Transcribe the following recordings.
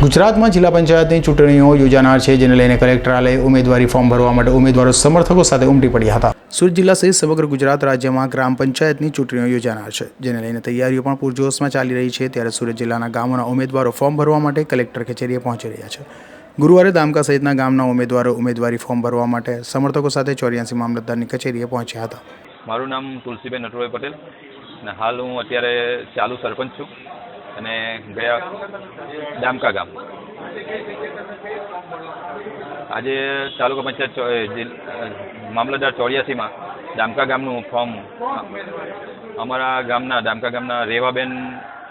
ગુજરાતમાં જિલ્લા પંચાયતની ચૂંટણીઓ યોજાનાર છે, જેને લઈને કલેક્ટરાલય ઉમેદવારી ફોર્મ ભરવા માટે ઉમેદવારો સમર્થકો સાથે ઉમટી પડ્યા હતા. સુરત જિલ્લા સહિત સમગ્ર ગુજરાત રાજ્યમાં ગ્રામ પંચાયતની ચૂંટણીઓ યોજાનાર છે, જેને લઈને તૈયારીઓ પણ પૂરજોશમાં ચાલી રહી છે. ત્યારે સુરત જિલ્લાના ગામોના ઉમેદવારો ફોર્મ ભરવા માટે કલેક્ટર કચેરીએ પહોંચી રહ્યા છે. ગુરુવારે દામકા સહિતના ગામના ઉમેદવારો ઉમેદવારી ફોર્મ ભરવા માટે સમર્થકો સાથે ચોર્યાસી મામલતદારની કચેરીએ પહોંચ્યા હતા. મારું નામ તુલસીબેન નટુભાઈ પટેલ અને હાલ હું અત્યારે ચાલુ સરપંચ છું. અને ગયા ડામકા ગામ. આજે તાલુકા પંચાયત મામલતદાર ચોર્યાસીમાં ડામકા ગામનું ફોર્મ અમારા ગામના ડામકા ગામના રેવાબેન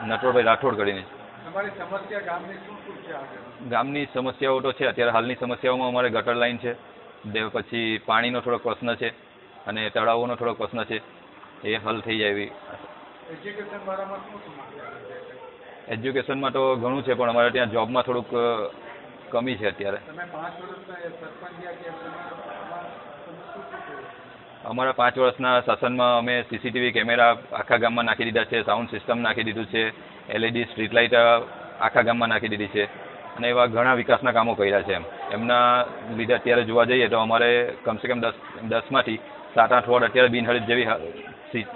નટવરભાઈ રાઠોડ કરીને. ગામની સમસ્યાઓ તો છે અત્યારે હાલની સમસ્યાઓમાં અમારે ગટર લાઈન છે. પછી પાણીનો થોડોક પ્રશ્ન છે અને તળાવોનો થોડોક પ્રશ્ન છે. એ હલ થઈ જાય એવી એજ્યુકેશનમાં તો ઘણું છે પણ અમારે ત્યાં જોબમાં થોડુંક કમી છે અત્યારે. અમારા પાંચ વર્ષના શાસનમાં અમે સીસીટીવી કેમેરા આખા ગામમાં નાખી દીધા છે સાઉન્ડ સિસ્ટમ નાખી દીધું છે એલઈડી સ્ટ્રીટ લાઇટ આખા ગામમાં નાખી દીધી છે. અને એવા ઘણા વિકાસના કામો કર્યા છે એમ. એમના લીધે અત્યારે જોવા જઈએ તો અમારે કમસે કમ દસ દસમાંથી સાત આઠ વોર્ડ અત્યારે બિનહરીફ જેવી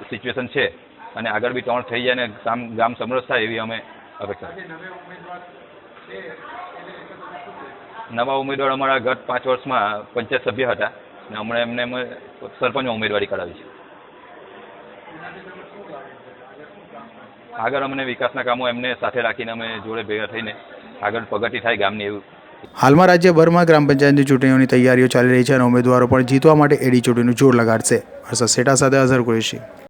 સિચ્યુએશન છે. અને આગળ બી ત્રણ થઈ જાય ને ગામ ગામ સમરસ થાય એવી અમે અપેક્ષા નવા ઉમેદવાર અમારા ગત પાંચ વર્ષમાં પંચાયત સભ્ય હતા. અને હમણાં એમને અમે સરપંચમાં ઉમેદવારી કરાવી છે. આગળ અમને વિકાસના કામો એમને સાથે રાખીને અમે જોડે ભેગા થઈને આગળ પ્રગતિ થાય ગામની એવું. હાલમાં રાજ્યભરમાં ગ્રામ પંચાયતની ચૂંટણીઓની તૈયારીઓ ચાલી રહી છે અને ઉમેદવારો પણ જીતવા માટે એડી ચૂંટણીનું જોર લગાડશે. હર્ષદ સેટા સાથે અઝર કુરેશી.